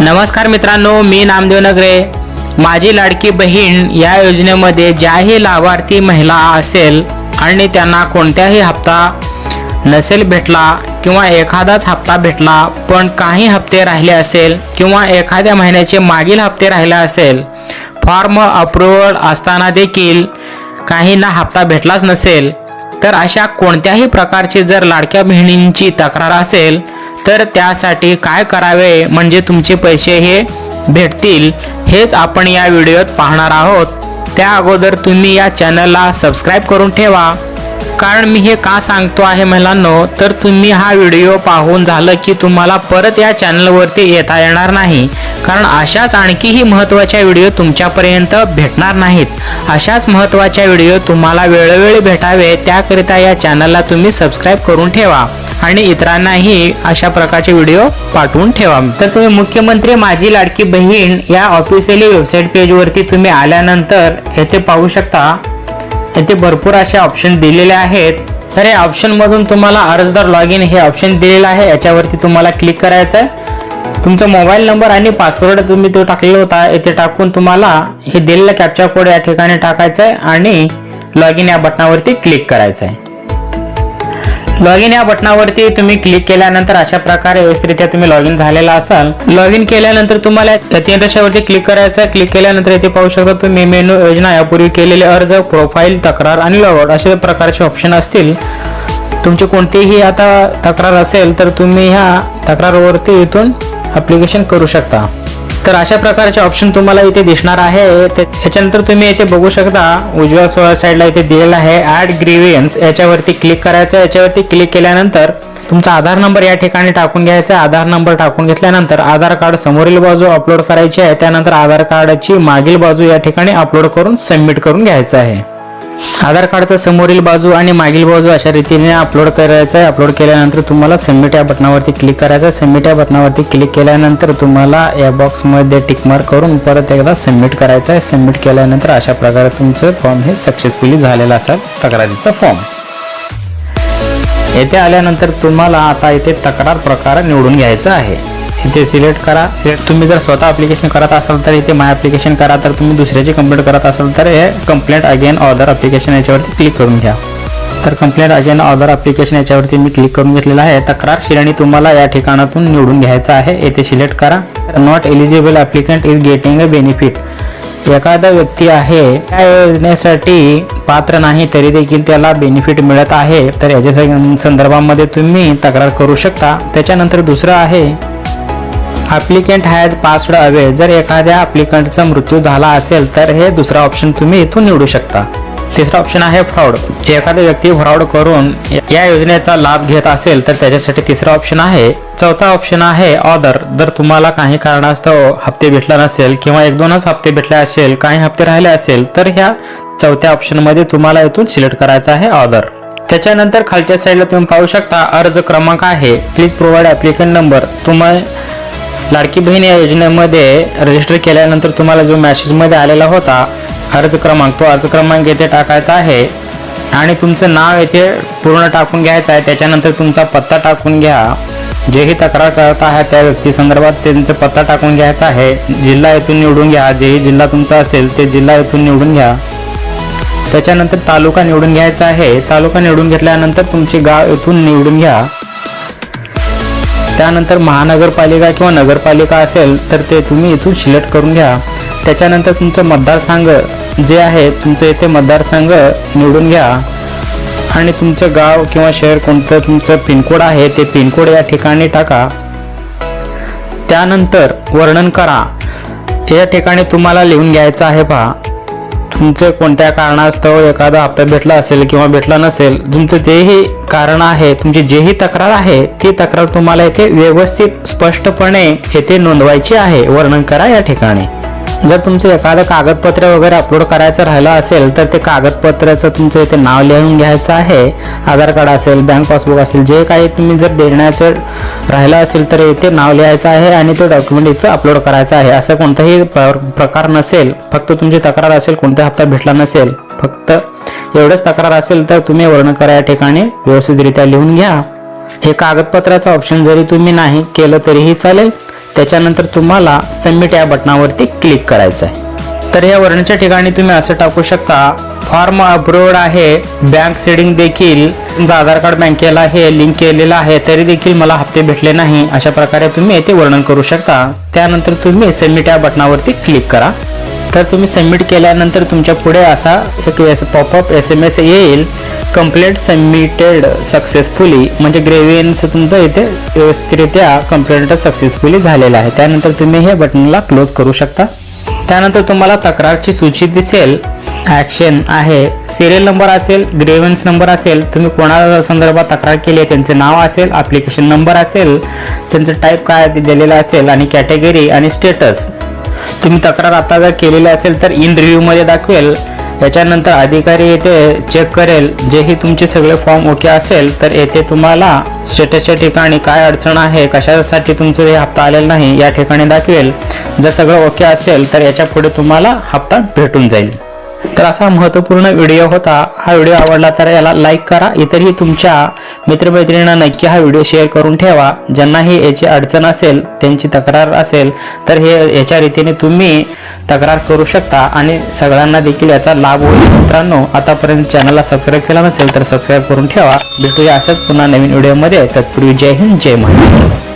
नमस्कार मित्रांनो मी नामदेव नगरे. माझी लाडकी बहीण या योजनेमध्ये ज्याही लाभार्थी महिला असेल आणि त्यांना कोणत्याही हप्ता नसेल भेटला किंवा एखादाच हप्ता भेटला पण काही हप्ते राहिले असेल किंवा एखाद्या महिन्याचे मागील हप्ते राहिले असेल फॉर्म अप्रुव्हल असताना देखील काहींना हप्ता भेटलाच नसेल तर अशा कोणत्याही प्रकारची जर लाडक्या बहिणींची तक्रार असेल तर त्यासाठी काय करावे म्हणजे तुमचे पैसे हे भेटतील हेच आपण या व्हिडिओत पाहणार आहोत. त्या अगोदर तुम्ही या चॅनलला सबस्क्राईब करून ठेवा. कारण मी हे का सांगतो आहे महिलांनो तर तुम्ही हा व्हिडिओ पाहून झालं की तुम्हाला परत या चॅनलवरती येता येणार नाही. कारण अशाच आणखीही महत्त्वाच्या व्हिडिओ तुमच्यापर्यंत भेटणार नाहीत. अशाच महत्त्वाच्या व्हिडिओ तुम्हाला वेळोवेळी भेटावे त्याकरिता या चॅनलला तुम्ही सबस्क्राईब करून ठेवा. आणि इतरांनाही अशा प्रकारचे व्हिडिओ पाठवून ठेवा. तर तुम्ही मुख्यमंत्री माझी लाडकी बहीण या ऑफिशियली वेबसाईट पेजवरती तुम्ही आल्यानंतर येथे पाहू शकता. येथे भरपूर असे ऑप्शन दिलेले आहेत. तर या ऑप्शनमधून तुम्हाला अर्जदार लॉग इन हे ऑप्शन दिलेलं आहे. याच्यावरती तुम्हाला क्लिक करायचं आहे. तुमचा मोबाईल नंबर आणि पासवर्ड तुम्ही तो टाकलेला होता. येथे टाकून तुम्हाला हे दिलेला कॅप्चा कोड या ठिकाणी टाकायचं आहे आणि लॉग इन या बटनावरती क्लिक करायचं आहे. लॉग इन या बटनावरती तुम्ही क्लिक केल्यानंतर अशा प्रकारे व्यवस्थितरित्या तुम्ही लॉग इन झालेला असाल. लॉग इन केल्यानंतर तुम्हाला तीन रेषावरती क्लिक करायचं क्लिक केल्यानंतर इथे पाहू शकता तुम्ही मेनू योजना यापूर्वी केलेले अर्ज प्रोफाईल तक्रार आणि लॉगआउट अशा प्रकारचे ऑप्शन असतील. तुमची कोणतीही आता तक्रार असेल तर तुम्ही ह्या तक्रारवरती इथून ॲप्लिकेशन करू शकता. तर अशा प्रकारचे ऑप्शन तुम्हाला इथे दिसणार आहे. त्याच्यानंतर तुम्ही इथे बघू शकता उजव्या सोळा साईडला इथे दिलेला आहे ऍड ग्रीवियन्स याच्यावरती क्लिक करायचं. याच्यावरती क्लिक केल्यानंतर तुमचा आधार नंबर या ठिकाणी टाकून घ्यायचा आहे. आधार नंबर टाकून घेतल्यानंतर आधार कार्ड समोरील बाजू अपलोड करायची आहे. त्यानंतर आधार कार्डची मागील बाजू या ठिकाणी अपलोड करून सबमिट करून घ्यायचं आहे. आधार कार्डचा समोरील बाजू आणि मागील बाजू अशा रीतीने अपलोड करायचं आहे. अपलोड केल्यानंतर तुम्हाला सबमिट या बटनावरती क्लिक करायचं आहे. सबमिट या बटनावरती क्लिक केल्यानंतर तुम्हाला या बॉक्समध्ये टिकमार्क करून परत एकदा सबमिट करायचं आहे. सबमिट केल्यानंतर अशा प्रकारे तुमचं फॉर्म हे सक्सेसफुली झालेलं असेल. तक्रारीचा फॉर्म येथे आल्यानंतर तुम्हाला आता इथे तक्रार प्रकार निवडून घ्यायचा आहे. इथे सिलेक्ट करा. सिलेक्ट तुम्ही जर स्वतः ॲप्लिकेशन करत असाल तर इथे माय ॲप्लिकेशन करा. तर तुम्ही दुसऱ्याची कंप्लेंट करत असाल तर हे कंप्लेंट अगेन ऑर्डर ॲप्लिकेशन याच्यावरती क्लिक करून घ्या. तर कंप्लेंट अगेन ऑर्डर ॲप्लिकेशन याच्यावरती मी क्लिक करून घेतलेला आहे. तक्रार श्रेणी तुम्हाला या ठिकाणातून निवडून घ्यायचं आहे. येथे सिलेक्ट करा. Not eligible applicant is getting a benefit एखादा व्यक्ती आहे त्या योजनेसाठी पात्र नाही तरी देखील त्याला बेनिफिट मिळत आहे. तर याच्या संदर्भामध्ये तुम्ही तक्रार करू शकता. त्याच्यानंतर दुसरं आहे ॲप्लिकंट हॅज पास्ड अवे जर एखाद्या ॲप्लिकंटचा मृत्यू झाला असेल तर हे दुसरा ऑप्शन तुम्ही इथून निवडू शकता. तिसरा ऑप्शन आहे फ्रॉड एखादा व्यक्ती फ्रॉड करून या योजनेचा लाभ घेत असेल तर त्याच्यासाठी तिसरा ऑप्शन आहे चौथा ऑप्शन आहे ऑदर जर तुम्हाला काही कारणास्तव हप्ते भेटला नसेल किंवा एक दोनच हप्ते भेटले असेल काही हप्ते राहिले असेल तर ह्या चौथ्या ऑप्शनमध्ये तुम्हाला इथून सिलेक्ट करायचं आहे ऑदर त्याच्यानंतर खालच्या साईडला तुम्ही पाहू शकता अर्ज क्रमांक आहे. प्लीज प्रोव्हाइड ॲप्लिकंट नंबर तुम्हाला लाडकी बहीण या योजनेमध्ये रजिस्टर केल्यानंतर तुम्हाला जो मॅसेजमध्ये आलेला होता अर्ज क्रमांक तो अर्ज क्रमांक येथे टाकायचा आहे आणि तुमचं नाव येथे पूर्ण टाकून घ्यायचं आहे. त्याच्यानंतर तुमचा पत्ता टाकून घ्या. जेही तक्रार करत आहे त्या व्यक्ती संदर्भात त्यांचा पत्ता टाकून घ्यायचा आहे. जिल्हा येथून निवडून घ्या. जेही जिल्हा तुमचा असेल ते जिल्हा येथून निवडून घ्या. त्याच्यानंतर तालुका निवडून घ्यायचा आहे. तालुका निवडून घेतल्यानंतर तुमचे गाव येथून निवडून घ्या. त्यानंतर महानगरपालिका किंवा नगरपालिका असेल तर ते तुम्ही इथून सिलेक्ट करून घ्या. त्याच्यानंतर तुमचं मतदारसंघ जे आहे तुमचं इथे मतदारसंघ निवडून घ्या. आणि तुमचं गाव किंवा शहर कोणतं तुमचं पिनकोड आहे ते पिनकोड या ठिकाणी टाका. त्यानंतर वर्णन करा. या ठिकाणी तुम्हाला लिहून घ्यायचं आहे पहा. तुमचं कोणत्या कारणास्तव एखादा हप्ता भेटला असेल किंवा भेटला नसेल तुमचं जेही कारण आहे तुमची जेही तक्रार आहे ती तक्रार तुम्हाला येथे व्यवस्थित स्पष्टपणे येथे नोंदवायची आहे. वर्णन करा या ठिकाणी. जर तुमचं एखादं कागदपत्र वगैरे अपलोड करायचं राहिलं असेल तर ते कागदपत्राचं तुमचं इथे नाव लिहून घ्यायचं आहे. आधार कार्ड असेल बँक पासबुक असेल जे काही तुम्ही जर देण्याचं राहिलं असेल तर इथे नाव लिहायचं आहे आणि तो डॉक्युमेंट इथं अपलोड करायचा आहे. असं कोणताही प्रकार नसेल फक्त तुमची तक्रार असेल कोणता हप्ता भेटला नसेल फक्त एवढंच तक्रार असेल तर तुम्ही वर्णन करा या ठिकाणी व्यवस्थितरित्या लिहून घ्या. हे कागदपत्राचं ऑप्शन जरी तुम्ही नाही केलं तरीही चालेल. त्याच्यानंतर तुम्हाला सबमिट या बटनावरती क्लिक करायचं आहे तर या वर्णच्या ठिकाणी तुम्ही असं टाकू शकता फॉर्म अप्रूव्ड आहे बँक सेडिंग देखील तुमचं आधार कार्ड बँकेला हे लिंक केलेलं आहे तरी देखील मला हप्ते भेटले नाही अशा प्रकारे तुम्ही येथे वर्णन करू शकता. त्यानंतर तुम्ही सबमिट या बटनावरती क्लिक करा. तर तुम्ही सबमिट केल्यानंतर तुमच्यापुढे असा एक पॉपअप एस एम एस येईल. कंप्लेंट सबमिटेड सक्सेसफुली म्हणजे ग्रेव्हियन्स तुमचं इथे व्यवस्थितरित्या कंप्लेंट सक्सेसफुली झालेलं आहे. त्यानंतर तुम्ही हे बटनला क्लोज करू शकता. त्यानंतर तुम्हाला तक्रारची सूची दिसेल. ॲक्शन आहे. सिरियल नंबर असेल ग्रेव्हन्स नंबर असेल तुम्ही कोणा संदर्भात तक्रार केली आहे त्यांचे नाव असेल ॲप्लिकेशन नंबर असेल त्यांचं टाईप काय दिलेलं असेल आणि कॅटेगरी आणि स्टेटस तुम्ही तक्रार आता जर केलेली असेल तर इन रिव्ह्यूमध्ये दाखवेल. याच्यानंतर अधिकारी येथे चेक करेल जेही तुमचे सगळे फॉर्म ओके असेल तर येथे तुम्हाला स्टेटसच्या ठिकाणी काय अडचण आहे कशासाठी तुमचं हे हप्ता आलेला नाही या ठिकाणी दाखवेल. जर सगळं ओके असेल तर याच्यापुढे तुम्हाला हप्ता भेटून जाईल. तर असा महत्त्वपूर्ण व्हिडिओ होता. हा व्हिडिओ आवडला तर याला लाईक करा. इतरही तुमच्या मित्रमैत्रिणींना नक्की हा व्हिडिओ शेअर करून ठेवा. ज्यांनाही याची अडचण असेल त्यांची तक्रार असेल तर हे याच्या रीतीने तुम्ही तक्रार करू शकता. आणि सगळ्यांना देखील याचा लाभ होईल. मित्रांनो आतापर्यंत चॅनलला सबस्क्राईब केला नसेल तर सबस्क्राईब करून ठेवा. भेटूया असंच पुन्हा नवीन व्हिडिओमध्ये. तत्पूर्वी जय हिंद जय महाराष्ट्र.